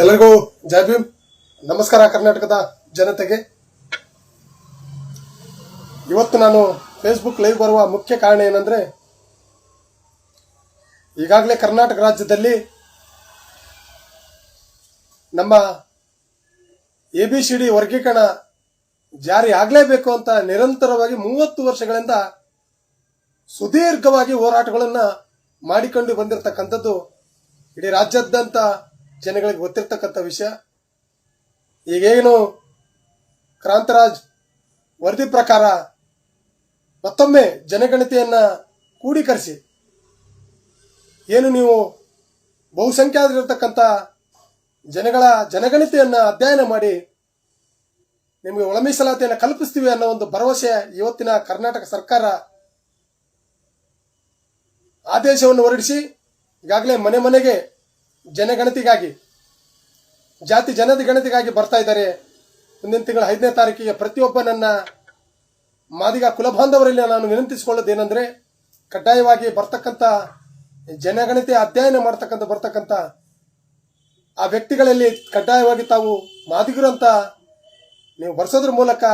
ಎಲ್ಲರಿಗೂ ಜೈ ಭೀಮ್. ನಮಸ್ಕಾರ ಕರ್ನಾಟಕದ ಜನತೆಗೆ. ಇವತ್ತು ನಾನು ಫೇಸ್ಬುಕ್ ಲೈವ್ ಬರುವ ಮುಖ್ಯ ಕಾರಣ ಏನಂದ್ರೆ, ಈಗಾಗಲೇ ಕರ್ನಾಟಕ ರಾಜ್ಯದಲ್ಲಿ ನಮ್ಮ ಎ ಬಿ ಸಿ ಡಿ ವರ್ಗೀಕರಣ ಜಾರಿ ಆಗಲೇಬೇಕು ಅಂತ ನಿರಂತರವಾಗಿ ಮೂವತ್ತು ವರ್ಷಗಳಿಂದ ಸುದೀರ್ಘವಾಗಿ ಹೋರಾಟಗಳನ್ನು ಮಾಡಿಕೊಂಡು ಬಂದಿರತಕ್ಕಂಥದ್ದು ಇಡೀ ರಾಜ್ಯಾದ್ಯಂತ ಜನಗಳಿಗೆ ಗೊತ್ತಿರ್ತಕ್ಕಂಥ ವಿಷಯ. ಈಗೇನು ಕ್ರಾಂತರಾಜ್ ವರದಿ ಪ್ರಕಾರ ಮತ್ತೊಮ್ಮೆ ಜನಗಣತಿಯನ್ನು ಕೂಡೀಕರಿಸಿ. ಏನು ನೀವು ಬಹುಸಂಖ್ಯಾತರಿರ್ತಕ್ಕಂಥ ಜನಗಳ ಜನಗಣತಿಯನ್ನು ಅಧ್ಯಯನ ಮಾಡಿ ನಿಮಗೆ ಒಳ ಮೀಸಲಾತಿಯನ್ನು ಕಲ್ಪಿಸ್ತೀವಿ ಅನ್ನೋ ಒಂದು ಭರವಸೆ ಇವತ್ತಿನ ಕರ್ನಾಟಕ ಸರ್ಕಾರ ಆದೇಶವನ್ನು ಹೊರಡಿಸಿ, ಈಗಾಗಲೇ ಮನೆ ಮನೆಗೆ ಜನಗಣತಿಗಾಗಿ, ಜಾತಿ ಜನದ ಗಣತಿಗಾಗಿ ಬರ್ತಾ ಇದ್ದಾರೆ. ಮುಂದಿನ ತಿಂಗಳ ಐದನೇ ತಾರೀಕಿಗೆ ಪ್ರತಿಯೊಬ್ಬ ನನ್ನ ಮಾದಿಗ ಕುಲಬಾಂಧವರಲ್ಲಿ ನಾನು ವಿನಂತಿಸಿಕೊಳ್ಳೋದೇನೆಂದರೆ, ಕಡ್ಡಾಯವಾಗಿ ಬರ್ತಕ್ಕಂಥ ಜನಗಣತಿ ಅಧ್ಯಯನ ಮಾಡ್ತಕ್ಕಂಥ, ಬರ್ತಕ್ಕಂಥ ಆ ವ್ಯಕ್ತಿಗಳಲ್ಲಿ ಕಡ್ಡಾಯವಾಗಿ ತಾವು ಮಾದಿಗರು ಅಂತ ನೀವು ಬರ್ಸೋದ್ರ ಮೂಲಕ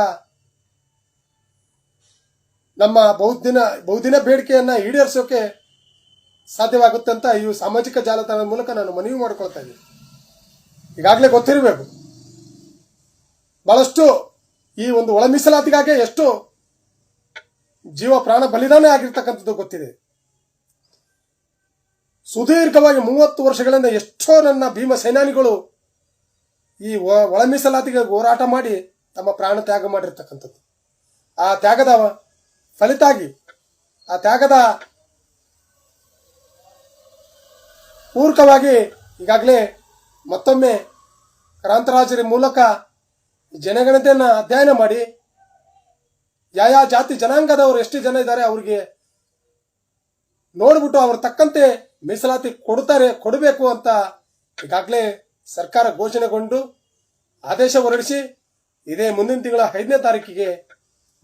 ನಮ್ಮ ಬಹುದಿನ ಬಹುದಿನ ಬೇಡಿಕೆಯನ್ನ ಈಡೇರಿಸೋಕೆ ಸಾಧ್ಯವಾಗುತ್ತೆ ಅಂತ ಈ ಸಾಮಾಜಿಕ ಜಾಲತಾಣದ ಮೂಲಕ ನಾನು ಮನವಿ ಮಾಡ್ಕೊಳ್ತಾ ಇದ್ದೀನಿ. ಈಗಾಗಲೇ ಗೊತ್ತಿರಬೇಕು. ಬಹಳಷ್ಟು ಈ ಒಂದು ಒಳ ಮೀಸಲಾತಿಗಾಗಿ ಎಷ್ಟು ಜೀವ ಪ್ರಾಣ ಬಲಿದಾನ ಆಗಿರ್ತಕ್ಕಂಥದ್ದು ಗೊತ್ತಿದೆ. ಸುದೀರ್ಘವಾಗಿ ಮೂವತ್ತು ವರ್ಷಗಳಿಂದ ಎಷ್ಟೋ ನನ್ನ ಭೀಮ ಸೇನಾನಿಗಳು ಈ ಒಳ ಮೀಸಲಾತಿಗೆ ಹೋರಾಟ ಮಾಡಿ ತಮ್ಮ ಪ್ರಾಣ ತ್ಯಾಗ ಮಾಡಿರ್ತಕ್ಕಂಥದ್ದು. ಆ ತ್ಯಾಗದ ಫಲಿತಾಗಿ, ಆ ತ್ಯಾಗದ ಪೂರಕವಾಗಿ ಈಗಾಗಲೇ ಮತ್ತೊಮ್ಮೆ ಕ್ರಾಂತರಾಜರ ಮೂಲಕ ಜನಗಣತೆಯನ್ನು ಅಧ್ಯಯನ ಮಾಡಿ ಯಾವ ಜಾತಿ ಜನಾಂಗದವರು ಎಷ್ಟು ಜನ ಇದ್ದಾರೆ ಅವರಿಗೆ ನೋಡ್ಬಿಟ್ಟು ಅವ್ರ ತಕ್ಕಂತೆ ಮೀಸಲಾತಿ ಕೊಡ್ತಾರೆ, ಕೊಡಬೇಕು ಅಂತ ಈಗಾಗಲೇ ಸರ್ಕಾರ ಘೋಷಣೆಗೊಂಡು ಆದೇಶ ಹೊರಡಿಸಿ ಇದೇ ಮುಂದಿನ ತಿಂಗಳ ಐದನೇ ತಾರೀಕಿಗೆ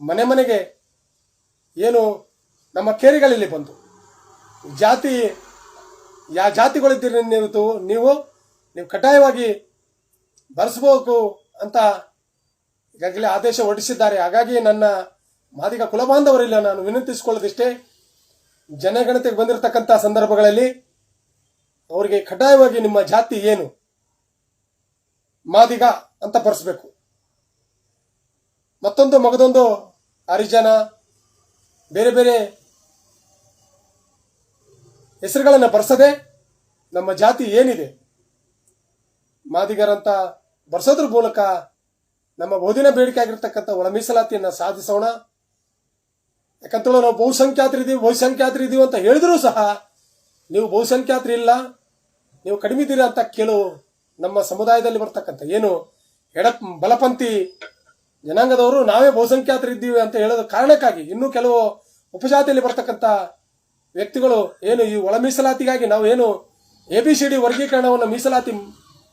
ಮನೆ ಮನೆಗೆ ಏನು ನಮ್ಮ ಕೇರಿಗಳಲ್ಲಿ ಬಂತು. ಜಾತಿ ಯಾವ ಜಾತಿಗಳಿದ್ದೀರಿ ನೀವು ನೀವು ನೀವು ಕಡ್ಡಾಯವಾಗಿ ಬರೆಸಬೇಕು ಅಂತ ಈಗಾಗಲೇ ಆದೇಶ ಹೊರಡಿಸಿದ್ದಾರೆ. ಹಾಗಾಗಿ ನನ್ನ ಮಾದಿಗ ಕುಲಬಾಂಧವರಿಲ್ಲ. ನಾನು ವಿನಂತಿಸಿಕೊಳ್ಳೋದಿಷ್ಟೇ, ಜನಗಣತಿಗೆ ಬಂದಿರತಕ್ಕಂಥ ಸಂದರ್ಭಗಳಲ್ಲಿ ಅವರಿಗೆ ಕಡ್ಡಾಯವಾಗಿ ನಿಮ್ಮ ಜಾತಿ ಏನು? ಮಾದಿಗ ಅಂತ ಬರೆಸ್ಬೇಕು. ಮತ್ತೊಂದು ಮಗದೊಂದು ಹರಿಜನ, ಬೇರೆ ಬೇರೆ ಹೆಸರುಗಳನ್ನು ಬರ್ಸದೆ ನಮ್ಮ ಜಾತಿ ಏನಿದೆ? ಮಾದಿಗರಂತ ಬರ್ಸೋದ್ರ ಮೂಲಕ ನಮ್ಮ ಬಹುದಿನ ಬೇಡಿಕೆ ಆಗಿರ್ತಕ್ಕಂಥ ಒಳ ಮೀಸಲಾತಿಯನ್ನು ಸಾಧಿಸೋಣ. ಯಾಕಂತೇಳಿ ನಾವು ಬಹುಸಂಖ್ಯಾತರಿದ್ದೀವಿ ಬಹುಸಂಖ್ಯಾತರಿದ್ದೀವಿ ಅಂತ ಹೇಳಿದ್ರೂ ಸಹ ನೀವು ಬಹುಸಂಖ್ಯಾತರು ಇಲ್ಲ, ನೀವು ಕಡಿಮೆ ಇದ್ದೀರಾ ಅಂತ ಕೇಳು. ನಮ್ಮ ಸಮುದಾಯದಲ್ಲಿ ಬರ್ತಕ್ಕಂಥ ಏನು ಎಡ ಬಲಪಂಥಿ ಜನಾಂಗದವರು ನಾವೇ ಬಹುಸಂಖ್ಯಾತರಿದ್ದೀವಿ ಅಂತ ಹೇಳೋದ ಕಾರಣಕ್ಕಾಗಿ ಇನ್ನೂ ಕೆಲವು ಉಪಜಾತಿಯಲ್ಲಿ ಬರ್ತಕ್ಕಂಥ ವ್ಯಕ್ತಿಗಳು ಏನು ಈ ಒಳ ಮೀಸಲಾತಿಗಾಗಿ ನಾವು ಏನು ಎ ಬಿ ಸಿ ಡಿ ವರ್ಗೀಕರಣವನ್ನು ಮೀಸಲಾತಿ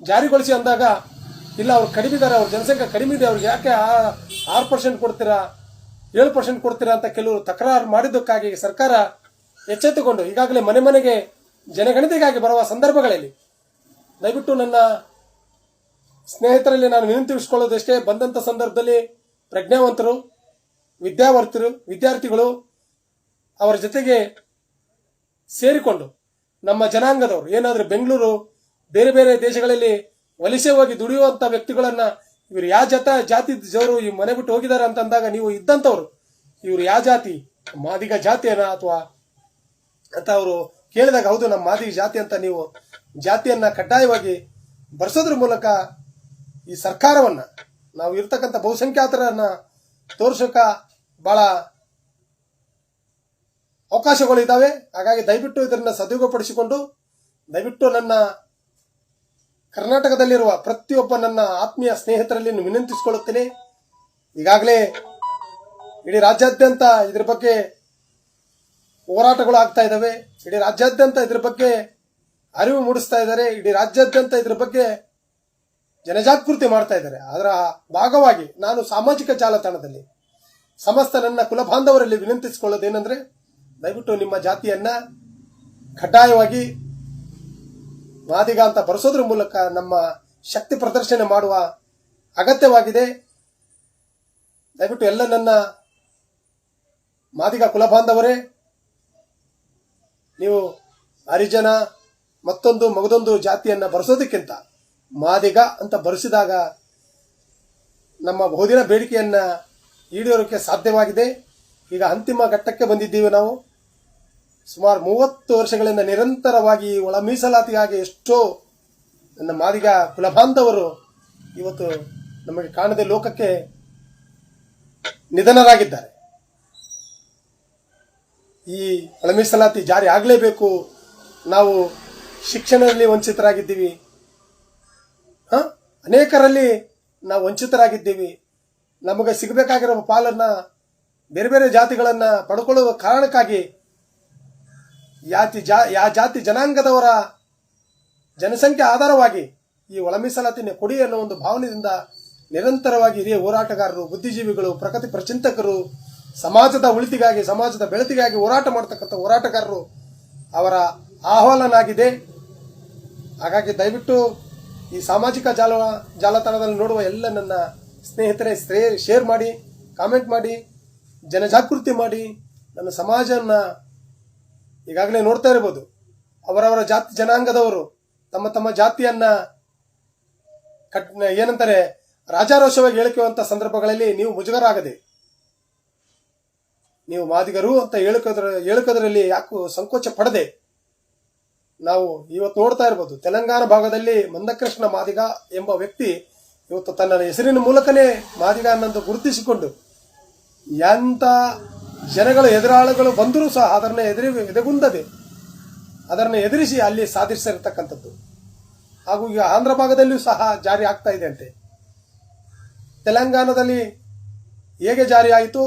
ಜಾರಿಗೊಳಿಸಿ ಅಂದಾಗ, ಇಲ್ಲ, ಅವ್ರು ಕಡಿಮೆ ಇದ್ದಾರೆ ಅವ್ರ ಜನಸಂಖ್ಯೆ ಕಡಿಮೆ ಇದೆ, ಅವ್ರಿಗೆ ಯಾಕೆ ಆರು ಪರ್ಸೆಂಟ್ ಕೊಡ್ತೀರಾ, ಏಳು ಪರ್ಸೆಂಟ್ ಕೊಡ್ತೀರಾ ಅಂತ ಕೆಲವರು ತಕರಾರು ಮಾಡಿದ್ದಕ್ಕಾಗಿ ಸರ್ಕಾರ ಎಚ್ಚೆತ್ತುಕೊಂಡು, ಈಗಾಗಲೇ ಮನೆ ಮನೆಗೆ ಜನಗಣತಿಗಾಗಿ ಬರುವ ಸಂದರ್ಭಗಳಲ್ಲಿ, ದಯವಿಟ್ಟು ನನ್ನ ಸ್ನೇಹಿತರಲ್ಲಿ ನಾನು ವಿನಂತಿಸಿಕೊಳ್ಳೋದಷ್ಟೇ ಬಂದಂಥ ಸಂದರ್ಭದಲ್ಲಿ ಪ್ರಜ್ಞಾವಂತರು, ವಿದ್ಯಾವರ್ತರು, ವಿದ್ಯಾರ್ಥಿಗಳು, ಅವರ ಜೊತೆಗೆ ಸೇರಿಕೊಂಡು ನಮ್ಮ ಜನಾಂಗದವರು, ಏನಾದರೂ ಬೆಂಗಳೂರು, ಬೇರೆ ಬೇರೆ ದೇಶಗಳಲ್ಲಿ ವಲಸೆ ಹೋಗಿ ದುಡಿಯುವಂಥ ವ್ಯಕ್ತಿಗಳನ್ನ ಇವರು ಯಾವ ಜತ, ಜಾತಿ ಜವರು ಈ ಮನೆ ಬಿಟ್ಟು ಹೋಗಿದ್ದಾರೆ ಅಂತ ಅಂದಾಗ ನೀವು ಇದ್ದಂಥವ್ರು, ಇವರು ಯಾವ ಜಾತಿ ಮಾದಿಗ ಜಾತಿಯನ್ನ ಅಥವಾ ಅಂತ ಅವರು ಕೇಳಿದಾಗ ಹೌದು, ನಮ್ಮ ಮಾದಿಗ ಜಾತಿ ಅಂತ ನೀವು ಜಾತಿಯನ್ನ ಕಡ್ಡಾಯವಾಗಿ ಬರ್ಸೋದ್ರ ಮೂಲಕ ಈ ಸರ್ಕಾರವನ್ನ ನಾವು ಇರ್ತಕ್ಕಂಥ ಬಹುಸಂಖ್ಯಾತರನ್ನ ತೋರ್ಸೋಕ ಬಹಳ ಅವಕಾಶಗಳು ಇದ್ದಾವೆ ಹಾಗಾಗಿ ದಯವಿಟ್ಟು ಇದನ್ನ ಸದುಪಡಿಸಿಕೊಂಡು ದಯವಿಟ್ಟು ನನ್ನ ಕರ್ನಾಟಕದಲ್ಲಿರುವ ಪ್ರತಿಯೊಬ್ಬ ನನ್ನ ಆತ್ಮೀಯ ಸ್ನೇಹಿತರಲ್ಲಿ ವಿನಂತಿಸಿಕೊಳ್ಳುತ್ತೇನೆ. ಈಗಾಗಲೇ ಇಡೀ ರಾಜ್ಯಾದ್ಯಂತ ಇದ್ರ ಬಗ್ಗೆ ಹೋರಾಟಗಳು ಆಗ್ತಾ ಇದ್ದಾವೆ. ಇಡೀ ರಾಜ್ಯಾದ್ಯಂತ ಇದ್ರ ಬಗ್ಗೆ ಅರಿವು ಮೂಡಿಸ್ತಾ ಇದ್ದಾರೆ. ಇಡೀ ರಾಜ್ಯಾದ್ಯಂತ ಇದ್ರ ಬಗ್ಗೆ ಜನಜಾಗೃತಿ ಮಾಡ್ತಾ ಇದ್ದಾರೆ. ಅದರ ಭಾಗವಾಗಿ ನಾನು ಸಾಮಾಜಿಕ ಜಾಲತಾಣದಲ್ಲಿ ಸಮಸ್ತ ನನ್ನ ಕುಲಬಾಂಧವರಲ್ಲಿ ವಿನಂತಿಸಿಕೊಳ್ಳೋದೇನೆಂದ್ರೆ ದಯವಿಟ್ಟು ನಿಮ್ಮ ಜಾತಿಯನ್ನ ಕಡ್ಡಾಯವಾಗಿ ಮಾದಿಗ ಅಂತ ಬರೆಸೋದ್ರ ಮೂಲಕ ನಮ್ಮ ಶಕ್ತಿ ಪ್ರದರ್ಶನ ಮಾಡುವ ಅಗತ್ಯವಾಗಿದೆ. ದಯವಿಟ್ಟು ಎಲ್ಲ ನನ್ನ ಮಾದಿಗ ಕುಲಬಾಂಧವರೇ, ನೀವು ಹರಿಜನ, ಮತ್ತೊಂದು ಮಗದೊಂದು ಜಾತಿಯನ್ನ ಬರೆಸೋದಕ್ಕಿಂತ ಮಾದಿಗ ಅಂತ ಬರೆಸಿದಾಗ ನಮ್ಮ ಬಹುದಿನ ಬೇಡಿಕೆಯನ್ನ ಈಡೇರೋಕೆ ಸಾಧ್ಯವಾಗಿದೆ. ಈಗ ಅಂತಿಮ ಘಟ್ಟಕ್ಕೆ ಬಂದಿದ್ದೀವಿ ನಾವು. ಸುಮಾರು ಮೂವತ್ತು ವರ್ಷಗಳಿಂದ ನಿರಂತರವಾಗಿ ಒಳ ಮೀಸಲಾತಿಗಾಗಿ ಎಷ್ಟೋ ನನ್ನ ಮಾದಿಗ ಕುಲಬಾಂಧವರು ಇವತ್ತು ನಮಗೆ ಕಾಣದೆ ಲೋಕಕ್ಕೆ ನಿಧನರಾಗಿದ್ದಾರೆ. ಈ ಒಳಮೀಸಲಾತಿ ಜಾರಿ ಆಗಲೇಬೇಕು. ನಾವು ಶಿಕ್ಷಣದಲ್ಲಿ ವಂಚಿತರಾಗಿದ್ದೀವಿ. ಹಾಂ? ಅನೇಕರಲ್ಲಿ ನಾವು ವಂಚಿತರಾಗಿದ್ದೀವಿ. ನಮಗೆ ಸಿಗಬೇಕಾಗಿರೋ ಪಾಲನ್ನ ಬೇರೆ ಬೇರೆ ಜಾತಿಗಳನ್ನ ಪಡ್ಕೊಳ್ಳುವ ಕಾರಣಕ್ಕಾಗಿ ಜಾತಿ ಜಾ, ಯಾ ಜಾತಿ ಜನಾಂಗದವರ ಜನಸಂಖ್ಯೆ ಆಧಾರವಾಗಿ ಈ ಒಳ ಮೀಸಲಾತಿನ ಕೊಡಿ ಅನ್ನೋ ಒಂದು ಭಾವನೆಯಿಂದ ನಿರಂತರವಾಗಿ ಹಿರಿಯ ಹೋರಾಟಗಾರರು, ಬುದ್ಧಿಜೀವಿಗಳು, ಪ್ರಕೃತಿ ಪ್ರಚಿಂತಕರು, ಸಮಾಜದ ಉಳಿತಿಗಾಗಿ, ಸಮಾಜದ ಬೆಳತಿಗಾಗಿ ಹೋರಾಟ ಮಾಡ್ತಕ್ಕಂಥ ಹೋರಾಟಗಾರರು ಅವರ ಆಹ್ವಾನನಾಗಿದೆ. ಹಾಗಾಗಿ ದಯವಿಟ್ಟು ಈ ಸಾಮಾಜಿಕ ಜಾಲ, ಜಾಲತಾಣದಲ್ಲಿ ನೋಡುವ ಎಲ್ಲ ನನ್ನ ಸ್ನೇಹಿತರೆ ಶೇರ್ ಮಾಡಿ, ಕಾಮೆಂಟ್ ಮಾಡಿ, ಜನಜಾಗೃತಿ ಮಾಡಿ, ನನ್ನ ಸಮಾಜವನ್ನು ಈಗಾಗಲೇ ನೋಡ್ತಾ ಇರ್ಬೋದು. ಅವರವರ ಜಾತಿ ಜನಾಂಗದವರು ತಮ್ಮ ತಮ್ಮ ಜಾತಿಯನ್ನ ಕಟ್, ಏನಂತಾರೆ, ರಾಜಾರೋಷವಾಗಿ ಹೇಳಿಕೊಳ್ಳುವಂತ ಸಂದರ್ಭಗಳಲ್ಲಿ ನೀವು ಮುಜುಗರ ಆಗದೆ ನೀವು ಮಾದಿಗರು ಅಂತ ಹೇಳಿಕೋದ್ರ, ಹೇಳಿಕೋದ್ರಲ್ಲಿ ಯಾಕೂ ಸಂಕೋಚ ಪಡದೆ. ನಾವು ಇವತ್ತು ನೋಡ್ತಾ ಇರ್ಬೋದು, ತೆಲಂಗಾಣ ಭಾಗದಲ್ಲಿ ಮಂದಕೃಷ್ಣ ಮಾದಿಗ ಎಂಬ ವ್ಯಕ್ತಿ ಇವತ್ತು ತನ್ನ ಹೆಸರಿನ ಮೂಲಕನೇ ಮಾದಿಗ ಅನ್ನೋದು ಗುರುತಿಸಿಕೊಂಡು ಎಂಥ ಜನಗಳು ಎದುರಾಳುಗಳು ಬಂದರೂ ಸಹ ಅದನ್ನ ಎದುರಿ ಎದೆಗುಂದದೆ. ಅದನ್ನು ಎದುರಿಸಿ ಅಲ್ಲಿ ಸಾಧಿಸಿರ್ತಕ್ಕಂಥದ್ದು ಹಾಗೂ ಈಗ ಆಂಧ್ರ ಭಾಗದಲ್ಲಿಯೂ ಸಹ ಜಾರಿ ಆಗ್ತಾ ಇದೆ ಅಂತೆ. ತೆಲಂಗಾಣದಲ್ಲಿ ಹೇಗೆ ಜಾರಿ ಆಯಿತು?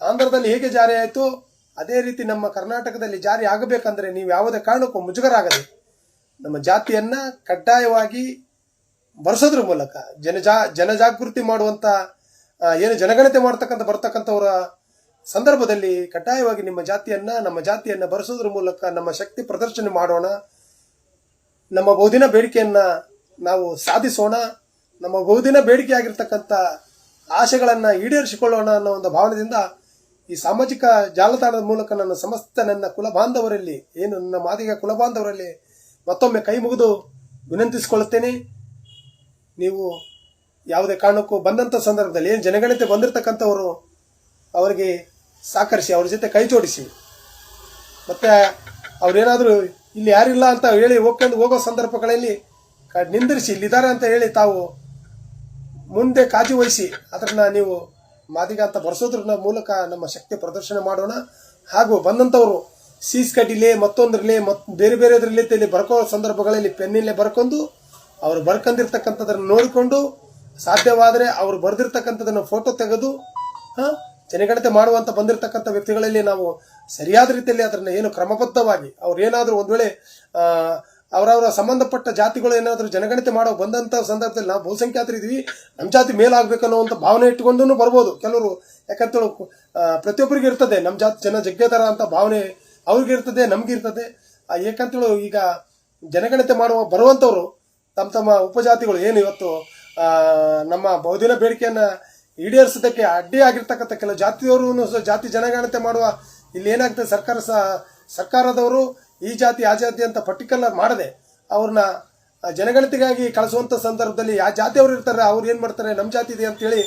ಆಂಧ್ರದಲ್ಲಿ ಹೇಗೆ ಜಾರಿ ಆಯಿತು? ಅದೇ ರೀತಿ ನಮ್ಮ ಕರ್ನಾಟಕದಲ್ಲಿ ಜಾರಿ ಆಗಬೇಕಂದ್ರೆ ನೀವು ಯಾವುದೇ ಕಾರಣಕ್ಕೂ ಮುಜುಗರಾಗದೆ ನಮ್ಮ ಜಾತಿಯನ್ನ ಕಡ್ಡಾಯವಾಗಿ ಬರೆಸೋದ್ರ ಮೂಲಕ ಜನಜಾ ಜನಜಾಗೃತಿ ಮಾಡುವಂತ ಆ, ಏನು ಜನಗಣತಿ ಮಾಡ್ತಕ್ಕಂಥ ಬರ್ತಕ್ಕಂಥವರ ಸಂದರ್ಭದಲ್ಲಿ ಕಡ್ಡಾಯವಾಗಿ ನಿಮ್ಮ ಜಾತಿಯನ್ನ, ನಮ್ಮ ಜಾತಿಯನ್ನ ಬರೆಸೋದ್ರ ಮೂಲಕ ನಮ್ಮ ಶಕ್ತಿ ಪ್ರದರ್ಶನ ಮಾಡೋಣ. ನಮ್ಮ ಬಹುದಿನ ಬೇಡಿಕೆಯನ್ನ ನಾವು ಸಾಧಿಸೋಣ. ನಮ್ಮ ಬಹುದಿನ ಬೇಡಿಕೆ ಆಗಿರ್ತಕ್ಕಂಥ ಆಶೆಗಳನ್ನ ಈಡೇರಿಸಿಕೊಳ್ಳೋಣ ಅನ್ನೋ ಒಂದು ಭಾವನೆಯಿಂದ ಈ ಸಾಮಾಜಿಕ ಜಾಲತಾಣದ ಮೂಲಕ ನನ್ನ ಸಮಸ್ತ ನನ್ನ ಕುಲ ಬಾಂಧವರಲ್ಲಿ ಏನು ನನ್ನ ಮಾದಿಗ ಕುಲ ಬಾಂಧವರಲ್ಲಿ ಮತ್ತೊಮ್ಮೆ ಕೈ ಮುಗಿದು ವಿನಂತಿಸಿಕೊಳ್ಳುತ್ತೇನೆ. ನೀವು ಯಾವುದೇ ಕಾರಣಕ್ಕೂ ಬಂದಂಥ ಸಂದರ್ಭದಲ್ಲಿ, ಏನು ಜನಗಣತಿ ಬಂದಿರತಕ್ಕಂಥವರು ಅವರಿಗೆ ಸಹಕರಿಸಿ ಅವ್ರ ಜೊತೆ ಕೈ ಜೋಡಿಸಿ. ಮತ್ತೆ ಅವರೇನಾದರೂ ಇಲ್ಲಿ ಯಾರಿಲ್ಲ ಅಂತ ಹೇಳಿ ಹೋಗ್ಕೊಂಡು ಹೋಗೋ ಸಂದರ್ಭಗಳಲ್ಲಿ ನಿಂದಿರಿಸಿ ಇಲ್ಲಿದ್ದಾರೆ ಅಂತ ಹೇಳಿ ತಾವು ಮುಂದೆ ಕಾಜು ವಹಿಸಿ ಅದನ್ನು ನೀವು ಮಾದಿಗ ಅಂತ ಬರೆಸೋದ್ರ ಮೂಲಕ ನಮ್ಮ ಶಕ್ತಿ ಪ್ರದರ್ಶನ ಮಾಡೋಣ. ಹಾಗೂ ಬಂದಂಥವರು ಸೀಸ್ ಕಡ್ಡಿಲಿ ಮತ್ತೊಂದ್ರಲ್ಲಿ, ಮತ್ ಬೇರೆ ಬೇರೆದ್ರಲ್ಲಿ ಇಲ್ಲಿ ಬರ್ಕೋ ಸಂದರ್ಭಗಳಲ್ಲಿ ಪೆನ್ನಿಲ್ಲೇ ಬರ್ಕೊಂಡು, ಅವರು ಬರ್ಕೊಂಡಿರ್ತಕ್ಕಂಥದ್ದನ್ನು ನೋಡಿಕೊಂಡು, ಸಾಧ್ಯವಾದರೆ ಅವರು ಬರೆದಿರ್ತಕ್ಕಂಥದ್ದನ್ನು ಫೋಟೋ ತೆಗೆದು, ಹಾ? ಜನಗಣತಿ ಮಾಡುವಂತ ಬಂದಿರತಕ್ಕಂಥ ವ್ಯಕ್ತಿಗಳಲ್ಲಿ ನಾವು ಸರಿಯಾದ ರೀತಿಯಲ್ಲಿ ಅದನ್ನ ಏನು ಕ್ರಮಬದ್ಧವಾಗಿ ಅವ್ರು ಏನಾದರೂ ಒಂದ್ ವೇಳೆ ಅವರವರ ಸಂಬಂಧಪಟ್ಟ ಜಾತಿಗಳು ಏನಾದರೂ ಜನಗಣತಿ ಮಾಡೋ ಬಂದಂತ ಸಂದರ್ಭದಲ್ಲಿ ನಾವು ಬಹುಸಂಖ್ಯಾತರಿದ್ದೀವಿ ನಮ್ಮ ಜಾತಿ ಮೇಲಾಗಬೇಕು ಅನ್ನೋವಂಥ ಭಾವನೆ ಇಟ್ಟುಕೊಂಡು ಬರ್ಬೋದು. ಕೆಲವರು ಯಾಕಂತೇಳಿ ಪ್ರತಿಯೊಬ್ಬರಿಗೂ ಇರ್ತದೆ ನಮ್ಮ ಜಾತಿ ಜನ ಜಗ್ಗೇತರ ಅಂತ ಭಾವನೆ ಅವ್ರಿಗೆ ಇರ್ತದೆ ನಮ್ಗೆ ಇರ್ತದೆ. ಆ, ಏಕಂತೇಳಿ ಈಗ ಜನಗಣತಿ ಮಾಡುವ ಬರುವಂಥವ್ರು ತಮ್ಮ ತಮ್ಮ ಉಪಜಾತಿಗಳು ಏನು ಇವತ್ತು ನಮ್ಮ ಬಹುದಿನ ಬೇಡಿಕೆಯನ್ನ ಈಡೇರಿಸೋದಕ್ಕೆ ಅಡ್ಡಿಯಾಗಿರ್ತಕ್ಕಂಥ ಕೆಲವು ಜಾತಿಯವರು ಜಾತಿ ಜನಗಣತೆ ಮಾಡುವ ಇಲ್ಲಿ ಏನಾಗ್ತದೆ, ಸರ್ಕಾರ ಸರ್ಕಾರದವರು ಈ ಜಾತಿ, ಆ ಜಾತಿ ಅಂತ ಪರ್ಟಿಕ್ಯುಲರ್ ಮಾಡದೆ ಅವ್ರನ್ನ ಜನಗಣತಿಗಾಗಿ ಕಳಿಸುವಂತ ಸಂದರ್ಭದಲ್ಲಿ ಯಾವ ಜಾತಿಯವರು ಇರ್ತಾರೆ, ಅವ್ರು ಏನು ಮಾಡ್ತಾರೆ ನಮ್ಮ ಜಾತಿ ಇದೆ ಅಂತೇಳಿ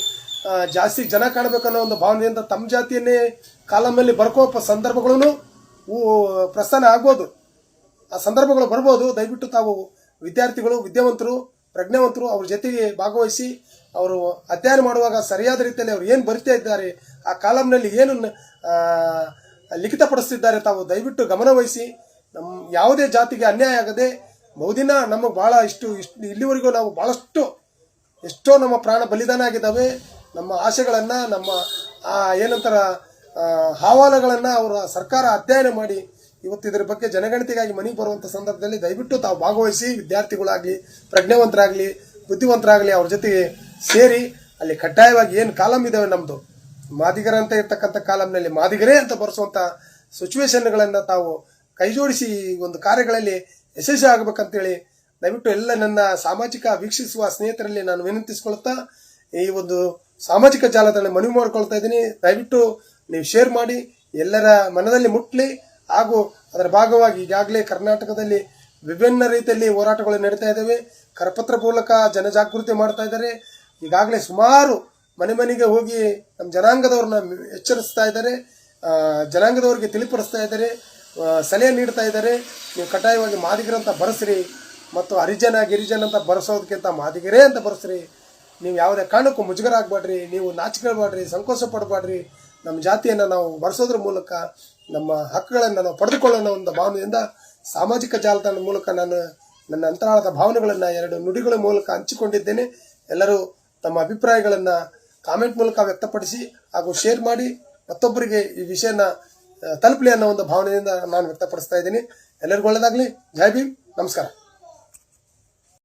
ಜಾಸ್ತಿ ಜನ ಕಾಣಬೇಕನ್ನೋ ಒಂದು ಭಾವನೆಯಿಂದ ತಮ್ಮ ಜಾತಿಯನ್ನೇ ಕಾಲಮಲ್ಲಿ ಬರ್ಕೋ ಸಂದರ್ಭಗಳೂ ಪ್ರಸ್ಥಾನ ಆಗ್ಬೋದು. ಆ ಸಂದರ್ಭಗಳು ಬರ್ಬೋದು, ದಯವಿಟ್ಟು ತಾವು ವಿದ್ಯಾರ್ಥಿಗಳು, ವಿದ್ಯಾವಂತರು, ಪ್ರಜ್ಞಾವಂತರು ಅವ್ರ ಜೊತೆಗೆ ಭಾಗವಹಿಸಿ ಅವರು ಅಧ್ಯಯನ ಮಾಡುವಾಗ ಸರಿಯಾದ ರೀತಿಯಲ್ಲಿ ಅವರು ಏನು ಬರಿತಾ ಇದ್ದಾರೆ, ಆ ಕಾಲಂನಲ್ಲಿ ಏನು ಲಿಖಿತಪಡಿಸ್ತಿದ್ದಾರೆ ತಾವು ದಯವಿಟ್ಟು ಗಮನವಹಿಸಿ ನಮ್ಮ ಯಾವುದೇ ಜಾತಿಗೆ ಅನ್ಯಾಯ ಆಗದೆ ಬಹುದಿನ ನಮಗೆ ಭಾಳ ಇಷ್ಟು ಇಷ್ಟು, ಇಲ್ಲಿವರೆಗೂ ನಾವು ಭಾಳಷ್ಟು ಎಷ್ಟೋ ನಮ್ಮ ಪ್ರಾಣ ಬಲಿದಾನ ಆಗಿದ್ದಾವೆ. ನಮ್ಮ ಆಶೆಗಳನ್ನು ನಮ್ಮ, ಆ, ಏನಂತಾರ ಅವರು ಅವರ ಸರ್ಕಾರ ಅಧ್ಯಯನ ಮಾಡಿ, ಇವತ್ತು ಇದರ ಬಗ್ಗೆ ಜನಗಣತಿಗಾಗಿ ಮನೆಗೆ ಬರುವಂಥ ಸಂದರ್ಭದಲ್ಲಿ ದಯವಿಟ್ಟು ತಾವು ಭಾಗವಹಿಸಿ, ವಿದ್ಯಾರ್ಥಿಗಳಾಗಲಿ, ಪ್ರಜ್ಞಾವಂತರಾಗಲಿ, ಬುದ್ಧಿವಂತರಾಗಲಿ ಅವ್ರ ಜೊತೆಗೆ ಸೇರಿ ಅಲ್ಲಿ ಕಡ್ಡಾಯವಾಗಿ ಏನು ಕಾಲಮ್ ಇದಾವೆ ನಮ್ಮದು ಮಾದಿಗರ ಅಂತ ಇರ್ತಕ್ಕಂಥ ಕಾಲಂನಲ್ಲಿ ಮಾದಿಗರೇ ಅಂತ ಬರೆಸುವಂಥ ಸಿಚುವೇಶನ್ಗಳನ್ನು ತಾವು ಕೈಜೋಡಿಸಿ ಒಂದು ಕಾರ್ಯಗಳಲ್ಲಿ ಯಶಸ್ವಿ ಆಗಬೇಕಂತೇಳಿ ದಯವಿಟ್ಟು ಎಲ್ಲ ನನ್ನ ಸಾಮಾಜಿಕ ವೀಕ್ಷಿಸುವ ಸ್ನೇಹಿತರಲ್ಲಿ ನಾನು ವಿನಂತಿಸ್ಕೊಳ್ತಾ ಈ ಒಂದು ಸಾಮಾಜಿಕ ಜಾಲತಾಣ ಮನವಿ ಮಾಡ್ಕೊಳ್ತಾ ಇದ್ದೀನಿ. ದಯವಿಟ್ಟು ನೀವು ಶೇರ್ ಮಾಡಿ, ಎಲ್ಲರ ಮನದಲ್ಲಿ ಮುಟ್ಲಿ ಹಾಗೂ ಅದರ ಭಾಗವಾಗಿ ಈಗಾಗಲೇ ಕರ್ನಾಟಕದಲ್ಲಿ ವಿಭಿನ್ನ ರೀತಿಯಲ್ಲಿ ಹೋರಾಟಗಳು ನಡೀತಾ ಇದ್ದಾವೆ. ಕರಪತ್ರ ಮೂಲಕ ಜನಜಾಗೃತಿ ಮಾಡ್ತಾ ಇದ್ದಾರೆ. ಈಗಾಗಲೇ ಸುಮಾರು ಮನೆ ಮನೆಗೆ ಹೋಗಿ ನಮ್ಮ ಜನಾಂಗದವ್ರನ್ನ ಎಚ್ಚರಿಸ್ತಾ ಇದ್ದಾರೆ. ಜನಾಂಗದವ್ರಿಗೆ ತಿಳಿಪಡಿಸ್ತಾ ಇದ್ದಾರೆ. ಸಲಹೆ ನೀಡ್ತಾ ಇದ್ದಾರೆ. ನೀವು ಕಡ್ಡಾಯವಾಗಿ ಮಾದಿಗರಂತ ಬರೆಸ್ರಿ ಮತ್ತು ಹರಿಜನ, ಗಿರಿಜನ ಅಂತ ಬರೆಸೋದಕ್ಕಿಂತ ಮಾದಿಗರೇ ಅಂತ ಬರೆಸ್ರಿ. ನೀವು ಯಾವುದೇ ಕಾರಣಕ್ಕೂ ಮುಜುಗರ ಆಗಬೇಡ್ರಿ ನೀವು ನಾಚಿಕೆಬೇಡ್ರಿ ಸಂಕೋಚ ಪಡಬೇಡ್ರಿ ನಮ್ಮ ಜಾತಿಯನ್ನು ನಾವು ಬರೆಸೋದ್ರ ಮೂಲಕ, ನಮ್ಮ ಹಕ್ಕುಗಳನ್ನು ನಾವು ಪಡೆದುಕೊಳ್ಳೋಣ ಒಂದು ಭಾವನೆಯಿಂದ ಸಾಮಾಜಿಕ ಜಾಲತಾಣದ ಮೂಲಕ ನಾನು ನನ್ನ ಅಂತರಾಳದ ಭಾವನೆಗಳನ್ನು ಎರಡು ನುಡಿಗಳ ಮೂಲಕ ಹಂಚಿಕೊಂಡಿದ್ದೇನೆ. ಎಲ್ಲರೂ ತಮ್ಮ ಅಭಿಪ್ರಾಯಗಳನ್ನು ಕಾಮೆಂಟ್ ಮೂಲಕ ವ್ಯಕ್ತಪಡಿಸಿ ಹಾಗೂ ಶೇರ್ ಮಾಡಿ ಮತ್ತೊಬ್ಬರಿಗೆ ಈ ವಿಷಯನ ತಲುಪಲಿ ಅನ್ನೋ ಒಂದು ಭಾವನೆಯಿಂದ ನಾನು ವ್ಯಕ್ತಪಡಿಸ್ತಾ ಇದ್ದೀನಿ. ಎಲ್ಲರಿಗೂ ಒಳ್ಳೆಯದಾಗಲಿ ಜೈ ಭೀಮ್. ನಮಸ್ಕಾರ.